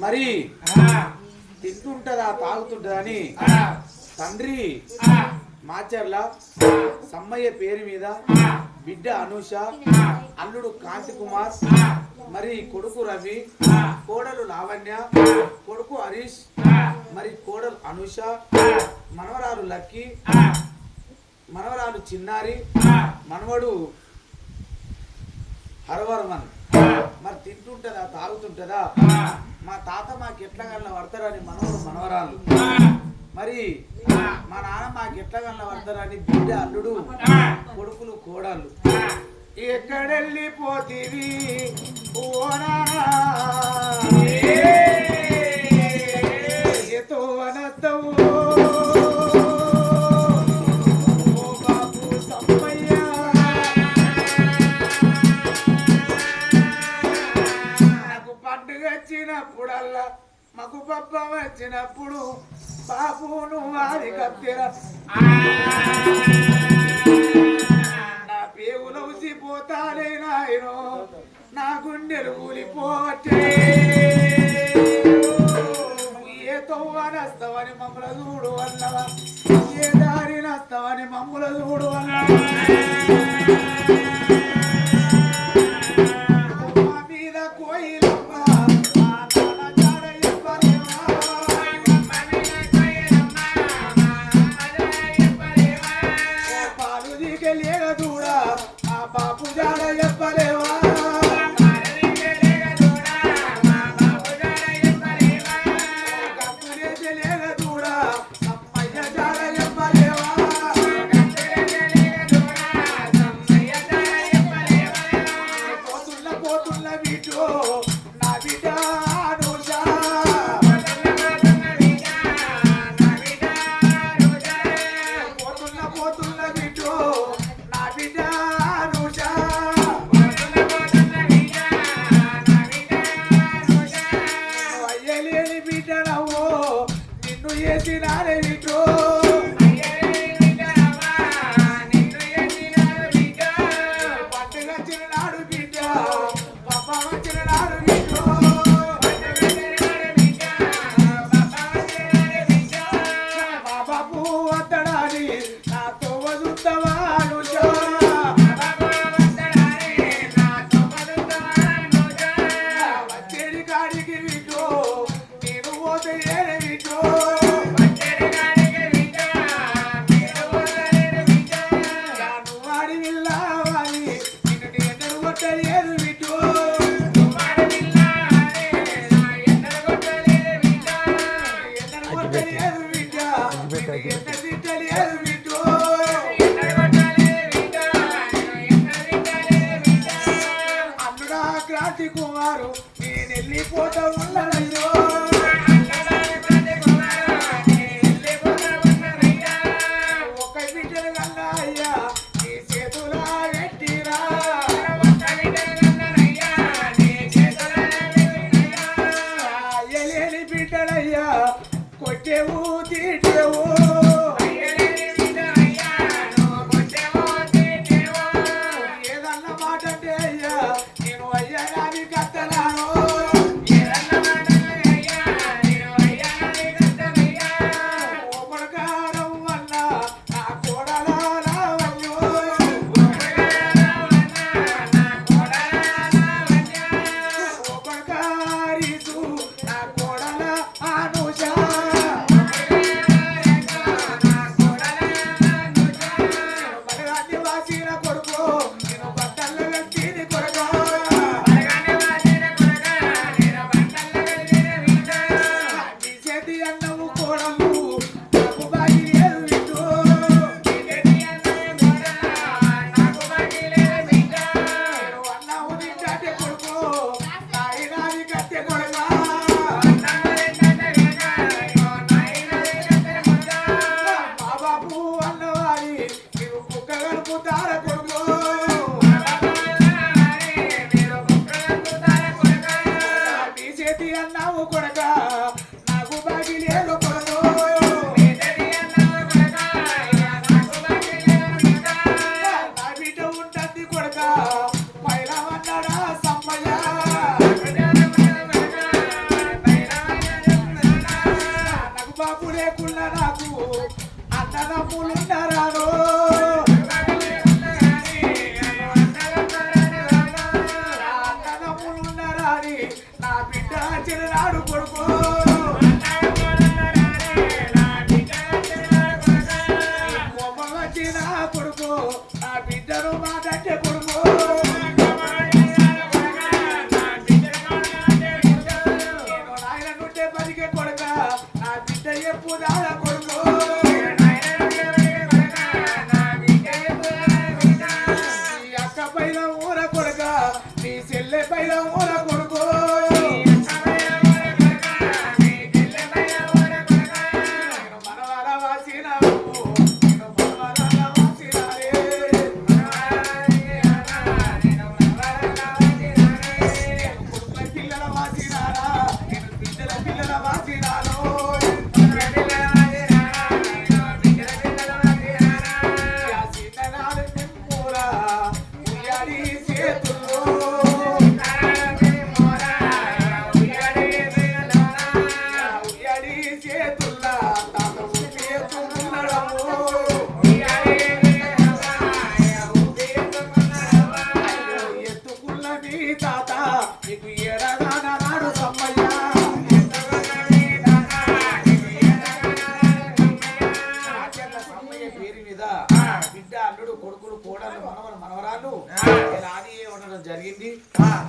మరి తింటుంటదా తాగుతుంటదా అని తండ్రి మాచర్ల సమ్మయ్య పేరు మీద బిడ్డ అనూష అల్లుడు కాంతి కుమార్ మరి కొడుకు రవి కోడలు లావణ్య కొడుకు హరీష్ మరి కోడలు అనూష మనవరాలు లక్కీ మనవరాలు చిన్నారి మనవడు హరవర్మన్. మరి తింటుంటదా తాగుతుంటదా? మా తాత మాకు ఎట్లా గల్ల పడతారని మనవడు మనవరాలు మరి మా నాన్న మాకు ఎట్లా గల్ల పడతారని బిడ్డ అల్లుడు కొడుకులు కోడళ్ళు ఎక్కడెళ్ళిపోతీవి ఓ నాన్నా? మాకు పప్ప వచ్చినప్పుడు బాబును నువ్వు అది నా పేగులు ఉసిపోతాలే నాయనో నా గుండెలు కూలిపోవట్టే. ఏ తవ్వనస్తవని మమ్మల చూడు అన్నవా ఏ దారి నస్తవని మమ్మల చూడు అన్నవా. la vidoo కుమారు నేను వెళ్ళిపోతా ఉన్నానయ్యో ఒక Yeah. కొడక నాకు బాగి లేదు brinquedo.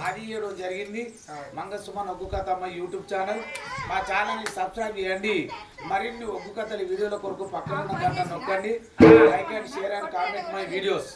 అది ఇవ్వడం జరిగింది. మంగసుమన్ ఒగ్గు కథ మా యూట్యూబ్ ఛానల్. మా ఛానల్ని సబ్స్క్రైబ్ చేయండి. మరిన్ని ఒగ్గు కథల వీడియోల కొరకు పక్కన నొక్కండి. Like and share and comment my videos.